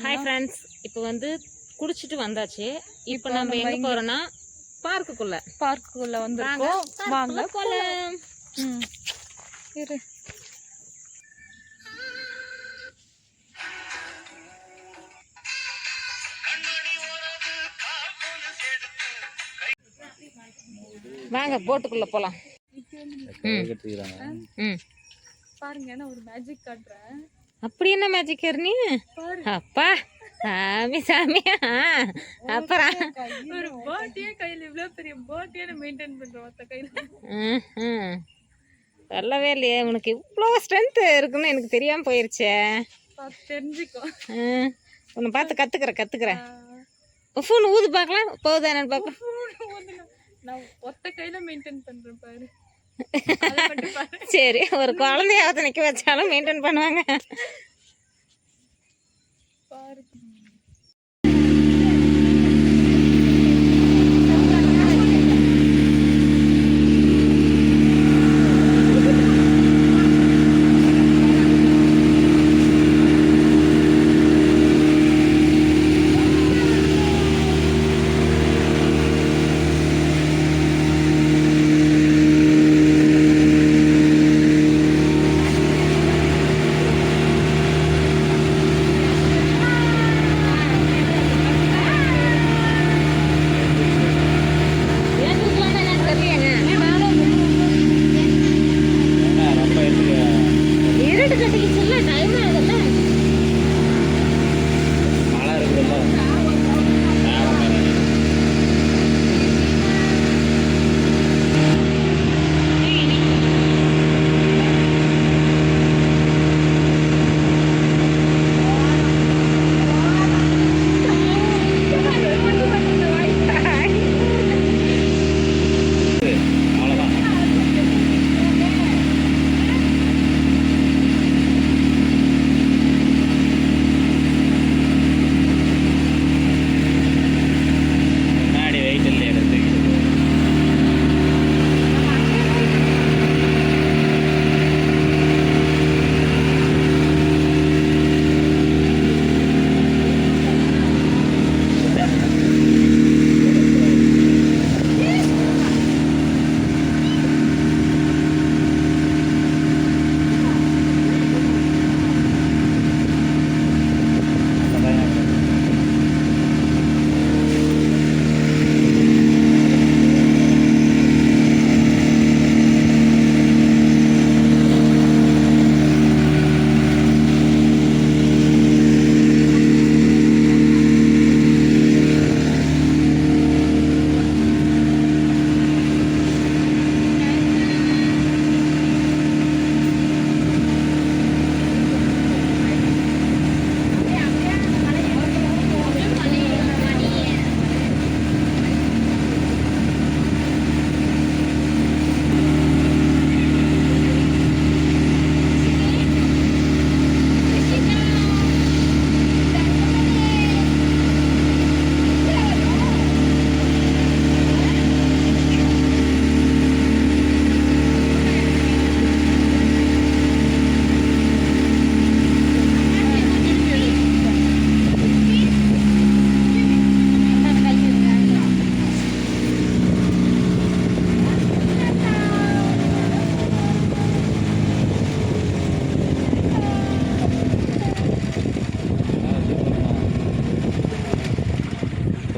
Hi friends இப்போ வந்து குடிச்சிட்டு வந்தாச்சு. இப்போ நம்ம எங்க போறோம்னா பார்க்குக்குள்ள. பார்க்குள்ள வந்திருக்கோம். வாங்க போலாம். ம். இரு. வாங்க போட்டுக்குள்ள போலாம். ம். பாருங்க நான் ஒரு மேஜிக் காட்டுறேன். அப்படி என்ன மேஜிக் நீ அப்பா சாமி சாமி. அப்புறம் ஒரு போட்டியே கையில இவ்வளவு பெரிய போட்டியே மெயின்டைன் பண்றோம் மொத்த கையில. சொல்லவே இல்லையே உனக்கு இவ்வளோ ஸ்ட்ரென்த் இருக்குன்னு எனக்கு தெரியாம போயிருச்சே. தெரிஞ்சுக்கோ. ம். உன்னை பார்த்து கத்துக்கிறேன் கத்துக்கிறேன். ஃபோன் ஊது பார்க்கலாம் போகுதா என்னன்னு பார்க்கலாம். நான் ஒத்த கையில மெயின்டைன் மட்டும் பாரு. சரி ஒரு குழந்தையாவது நிற்க வச்சாலும் மெயின்டைன் பண்ணுவாங்க.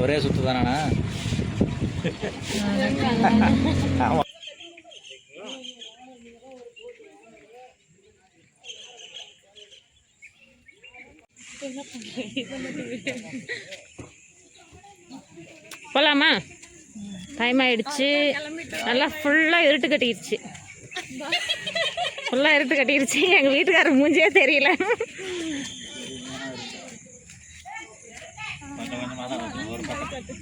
ஒரே சுத்து தானண்ணா போலாமா? டைம் ஆயிடுச்சு. நல்லா ஃபுல்லாக இருட்டு கட்டிடுச்சு ஃபுல்லாக இருட்டு கட்டிடுச்சு எங்கள் வீட்டுக்காரர் மூஞ்சியே தெரியல. ஒரு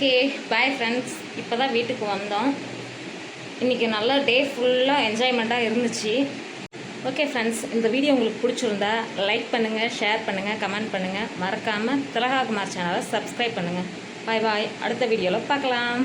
ஓகே பாய் ஃப்ரெண்ட்ஸ் இப்போ தான் வீட்டுக்கு வந்தோம். இன்றைக்கி நல்ல டே ஃபுல்லாக என்ஜாய்மெண்ட்டாக இருந்துச்சு. ஓகே ஃப்ரெண்ட்ஸ் இந்த வீடியோ உங்களுக்கு பிடிச்சிருந்தா லைக் பண்ணுங்கள் ஷேர் பண்ணுங்கள் கமெண்ட் பண்ணுங்கள் மறக்காமல் திலகாகுமார் சேனலை சப்ஸ்கிரைப் பண்ணுங்கள் பாய் பாய் அடுத்த வீடியோவில் பார்க்கலாம்.